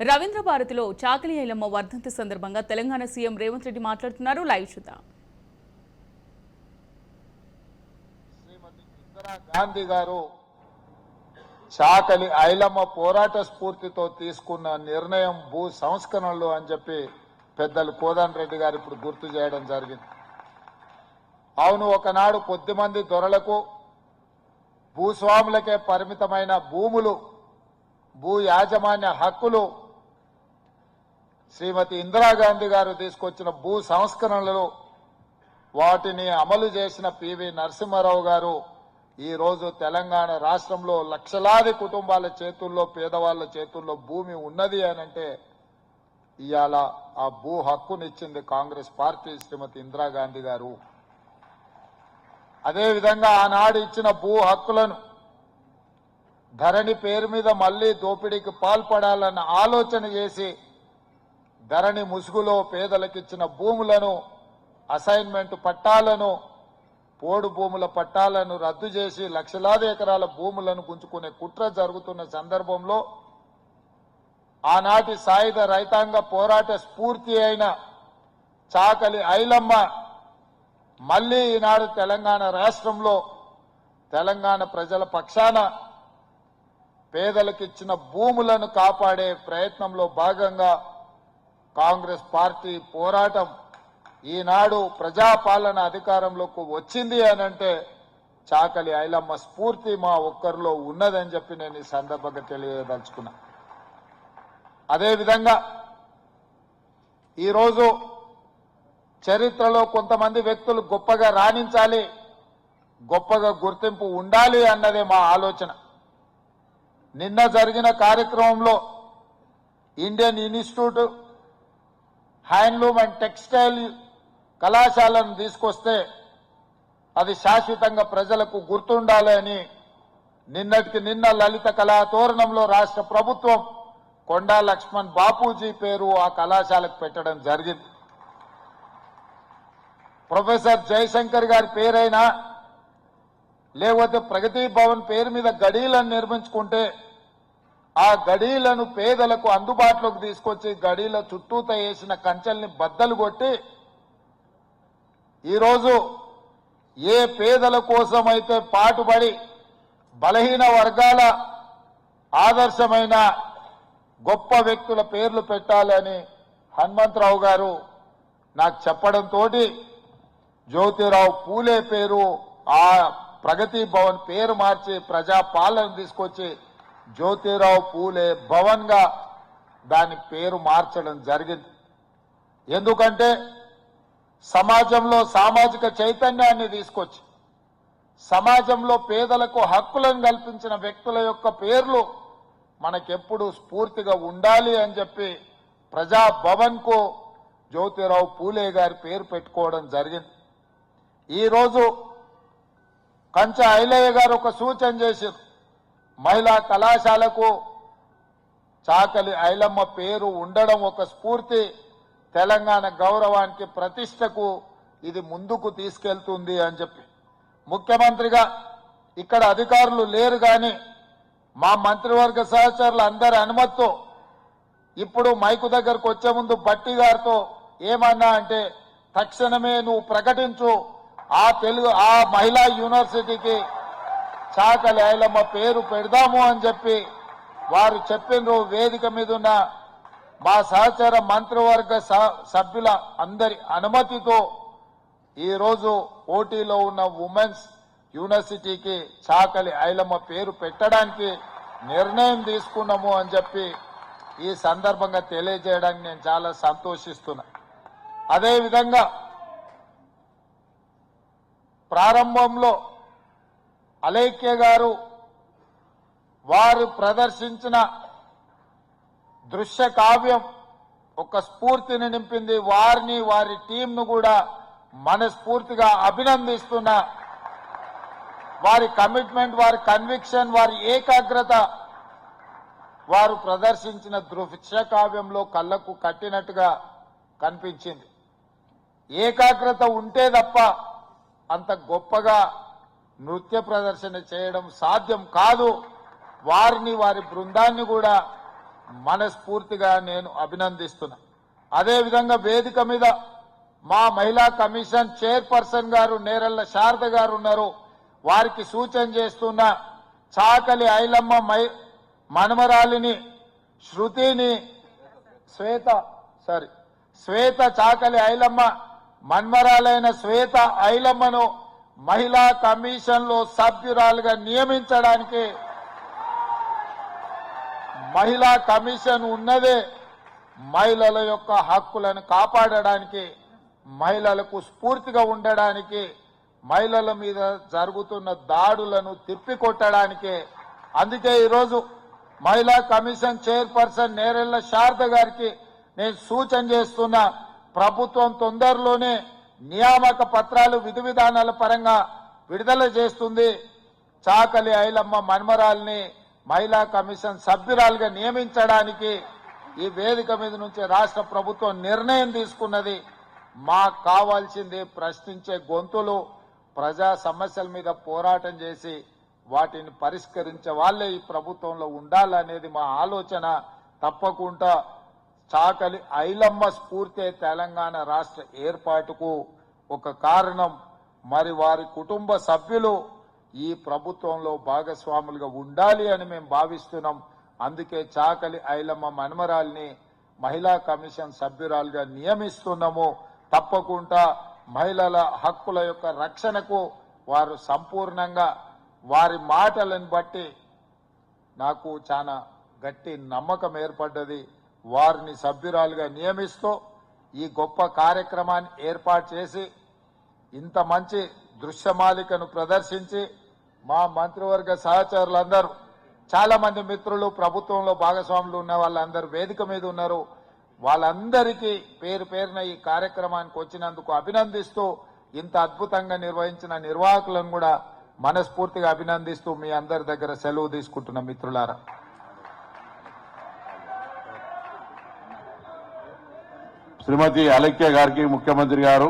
రవీంద్ర భారతిలో చాకలి ఐలమ్మ వర్ధంతి సందర్భంగా తెలంగాణ సీఎం రేవంత్ రెడ్డి మాట్లాడుతున్నారు. లైవ్ చూద్దాం. గాంధీ గారు చాకలి ఐలమ్మ పోరాట స్ఫూర్తితో తీసుకున్న నిర్ణయం భూ సంస్కరణలు అని చెప్పి పెద్దలు కోదన్ రెడ్డి గారు ఇప్పుడు గుర్తు చేయడం జరిగింది. అవును ఒకనాడు కొద్దిమంది దొరలకు భూస్వాములకే పరిమితమైన భూములు భూ యాజమాన్య హక్కులు శ్రీమతి ఇందిరాగాంధీ గారు తీసుకొచ్చిన భూ సంస్కరణలు వాటిని అమలు చేసిన పివి నరసింహారావు గారు ఈరోజు తెలంగాణ రాష్ట్రంలో లక్షలాది కుటుంబాల చేతుల్లో పేదవాళ్ళ చేతుల్లో భూమి ఉన్నది అని అంటే ఇవాళ ఆ భూ హక్కునిచ్చింది కాంగ్రెస్ పార్టీ శ్రీమతి ఇందిరాగాంధీ గారు. అదేవిధంగా ఆనాడు ఇచ్చిన భూ హక్కులను ధరణి పేరు మీద మళ్ళీ దోపిడీకి పాల్పడాలన్న ఆలోచన చేసి ధరణి ముసుగులో పేదలకిచ్చిన భూములను అసైన్మెంట్ పట్టాలను పోడు భూముల పట్టాలను రద్దు చేసి లక్షలాది ఎకరాల భూములను గుంజుకునే కుట్ర జరుగుతున్న సందర్భంలో ఆనాటి సాయుధ రైతాంగ పోరాట స్ఫూర్తి అయిన చాకలి ఐలమ్మ మళ్ళీ ఈనాడు తెలంగాణ రాష్ట్రంలో తెలంగాణ ప్రజల పక్షాన పేదలకిచ్చిన భూములను కాపాడే ప్రయత్నంలో భాగంగా కాంగ్రెస్ పార్టీ పోరాటం ఈనాడు ప్రజాపాలన అధికారంలోకి వచ్చింది అని అంటే చాకలి ఐలమ్మ స్ఫూర్తి మా ఒక్కరిలో ఉన్నదని చెప్పి నేను ఈ సందర్భంగా తెలియదలుచుకున్నా. అదేవిధంగా ఈరోజు చరిత్రలో కొంతమంది వ్యక్తులు గొప్పగా రాణించాలి గొప్పగా గుర్తింపు ఉండాలి అన్నదే మా ఆలోచన. నిన్న జరిగిన కార్యక్రమంలో Indian institute handloom and textile కళాశాలను తీసుకొస్తే అది శాశ్వతంగా ప్రజలకు గుర్తుండాలి అని నిన్నటికి నిన్న లలిత కళా తోరణంలో రాష్ట్ర ప్రభుత్వం కొండా లక్ష్మణ్ బాపూజీ పేరు ఆ కళాశాలకు పెట్టడం జరిగింది. ప్రొఫెసర్ జయశంకర్ గారి పేరైనా లేకపోతే ప్రగతి భవన్ పేరు మీద గడీలను నిర్మించుకుంటే ఆ గడీలను పేదలకు అందుబాటులోకి తీసుకొచ్చి గడీల చుట్టూత వేసిన కంచెల్ని బద్దలు కొట్టి ఈరోజు ఏ పేదల కోసమైతే పాటుపడి బలహీన వర్గాల ఆదర్శమైన గొప్ప వ్యక్తుల పేర్లు పెట్టాలని హనుమంతరావు గారు నాకు చెప్పడంతో జ్యోతిరావు పూలే పేరు ఆ ప్రగతి భవన్ పేరు మార్చి ప్రజాపాలన తీసుకొచ్చి జ్యోతిరావు పూలే భవన్గా దాని పేరు మార్చడం జరిగింది. ఎందుకంటే సమాజంలో సామాజిక చైతన్యాన్ని తీసుకొచ్చి సమాజంలో పేదలకు హక్కులను కల్పించిన వ్యక్తుల యొక్క పేర్లు మనకెప్పుడు స్ఫూర్తిగా ఉండాలి అని చెప్పి ప్రజాభవన్కు జ్యోతిరావు పూలే గారి పేరు పెట్టుకోవడం జరిగింది. ఈరోజు కంచ ఐలయ్య గారు ఒక సూచన చేశారు. మహిళా కళాశాలకు చాకలి ఐలమ్మ పేరు ఉండడం ఒక స్ఫూర్తి. తెలంగాణ గౌరవానికి ప్రతిష్టకు ఇది ముందుకు తీసుకెళ్తుంది అని చెప్పి. ముఖ్యమంత్రిగా ఇక్కడ అధికారులు లేరు కానీ మా మంత్రివర్గ సహచరులు అందరి అనుమతితో ఇప్పుడు మైకు దగ్గరకు వచ్చే ముందు బట్టి గారితో ఏమన్నా అంటే తక్షణమే నువ్వు ప్రకటించు. ఆ తెలుగు ఆ మహిళా యూనివర్సిటీకి చాకలి ఐలమ్మ పేరు పెడదాము అని చెప్పి వారు చెప్పిన వేదిక మీద ఉన్న మా సహచర మంత్రివర్గ స- సభ్యుల అందరి అనుమతితో ఈరోజు పోటీలో ఉన్న ఉమెన్స్ యూనివర్సిటీకి చాకలి ఐలమ్మ పేరు పెట్టడానికి నిర్ణయం తీసుకున్నాము అని చెప్పి ఈ సందర్భంగా తెలియజేయడానికి నేను చాలా సంతోషిస్తున్నా. అదేవిధంగా ప్రారంభంలో అలేఖ్య గారు వారు ప్రదర్శించిన దృశ్య కావ్యం ఒక స్ఫూర్తిని నింపింది. వారిని వారి టీంను కూడా మనస్ఫూర్తిగా అభినందిస్తున్నా వారి కమిట్మెంట్ వారి కన్విక్షన్ వారి ఏకాగ్రత వారు ప్రదర్శించిన దృశ్య కావ్యంలో కళ్ళకు కట్టినట్టుగా కనిపించింది. ఏకాగ్రత ఉంటే తప్ప అంత గొప్పగా నృత్య ప్రదర్శన చేయడం సాధ్యం కాదు. వారిని వారి బృందాన్ని కూడా మనస్ఫూర్తిగా నేను అభినందిస్తున్నా. అదేవిధంగా వేదిక మీద మా మహిళా కమిషన్ చైర్పర్సన్ గారు నేరల్ల శారద గారు ఉన్నారు. వారికి సూచన చేస్తున్న చాకలి ఐలమ్మ మై మనమరాలిని శృతిని శ్వేత సారీ శ్వేత చాకలి ఐలమ్మ మన్మరాలైన శ్వేత ఐలమ్మను మహిళా కమిషన్లో సభ్యురాలుగా నియమించడానికి మహిళా కమిషన్ ఉన్నదే మహిళల యొక్క హక్కులను కాపాడడానికి మహిళలకు స్ఫూర్తిగా ఉండడానికి మహిళల మీద జరుగుతున్న దాడులను తిప్పికొట్టడానికి. అందుకే ఈరోజు మహిళా కమిషన్ చైర్పర్సన్ నేరెళ్ళ శారద గారికి నేను సూచన చేస్తున్నా ప్రభుత్వం తొందరలోనే నియామక పత్రాలు విధి విధానాల పరంగా విడుదల చేస్తుంది. చాకలి ఐలమ్మ మన్మరాల్ని మహిళా కమిషన్ సభ్యురాలుగా నియమించడానికి ఈ వేదిక మీద నుంచి రాష్ట్ర ప్రభుత్వం నిర్ణయం తీసుకున్నది. మాకు కావాల్సింది ప్రశ్నించే గొంతులు ప్రజా సమస్యల మీద పోరాటం చేసి వాటిని పరిష్కరించే వాళ్ళే ఈ ప్రభుత్వంలో ఉండాలనేది మా ఆలోచన. తప్పకుండా చాకలి ఐలమ్మ స్ఫూర్తి తెలంగాణ రాష్ట్ర ఏర్పాటుకు ఒక కారణం. మరి వారి కుటుంబ సభ్యులు ఈ ప్రభుత్వంలో భాగస్వాములుగా ఉండాలి అని మేము భావిస్తున్నాం. అందుకే చాకలి ఐలమ్మ మనమరాల్ని మహిళా కమిషన్ సభ్యురాలుగా నియమిస్తున్నాము. తప్పకుండా మహిళల హక్కుల యొక్క రక్షణకు వారు సంపూర్ణంగా వారి మాటలను బట్టి నాకు చాలా గట్టి నమ్మకం ఏర్పడ్డది. వారిని సభ్యురాలుగా నియమిస్తూ ఈ గొప్ప కార్యక్రమాన్ని ఏర్పాటు చేసి ఇంత మంచి దృశ్యమాలికను ప్రదర్శించి మా మంత్రివర్గ సహచరులందరూ చాలా మంది మిత్రులు ప్రభుత్వంలో భాగస్వాములు ఉన్న వాళ్ళందరూ వేదిక మీద ఉన్నారు. వాళ్ళందరికీ పేరు పేరున ఈ కార్యక్రమానికి వచ్చినందుకు అభినందిస్తూ ఇంత అద్భుతంగా నిర్వహించిన నిర్వాహకులను కూడా మనస్ఫూర్తిగా అభినందిస్తూ మీ అందరి దగ్గర సెలవు తీసుకుంటున్న మిత్రులారా. శ్రీమతి అలక్య గారికి ముఖ్యమంత్రి గారు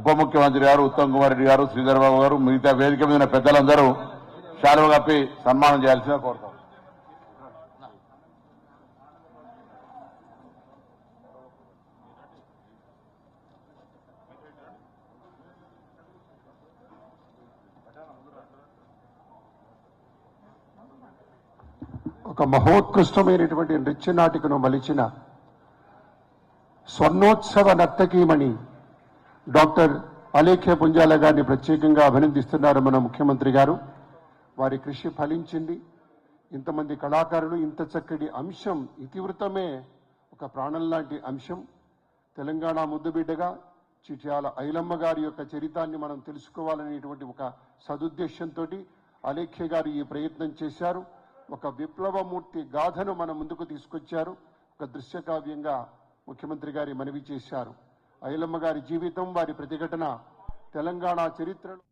ఉప ముఖ్యమంత్రి గారు ఉత్తమ్ కుమార్ రెడ్డి గారు శ్రీధర్ బాబు గారు మిగతా వేదిక మీద పెద్దలందరూ శాలువ కప్పి సన్మానం చేయాల్సిన కోరుతాం. ఒక మహోత్కృష్టమైనటువంటి నృత్య నాటికను మలిచిన స్వర్ణోత్సవ నర్తకీమణి డాక్టర్ అలేఖ్య పుంజాల గారిని ప్రత్యేకంగా అభినందిస్తున్నారు మన ముఖ్యమంత్రి గారు. వారి కృషి ఫలించింది. ఇంతమంది కళాకారులు ఇంత చక్కటి అంశం ఇతివృతమే ఒక ప్రాణం లాంటి అంశం. తెలంగాణ ముద్దుబిడ్డగా చిట్యాల ఐలమ్మ గారి యొక్క చరితాన్ని మనం తెలుసుకోవాలనేటువంటి ఒక సదుద్దేశంతో అలేఖ్య గారు ఈ ప్రయత్నం చేశారు. ఒక విప్లవమూర్తి గాథను మన ముందుకు తీసుకొచ్చారు. ఒక దృశ్యకావ్యంగా ముఖ్యమంత్రి గారి మనవి చేశారు. ఐలమ్మ గారి జీవితం వారి ప్రతిఘటన తెలంగాణ చరిత్రలో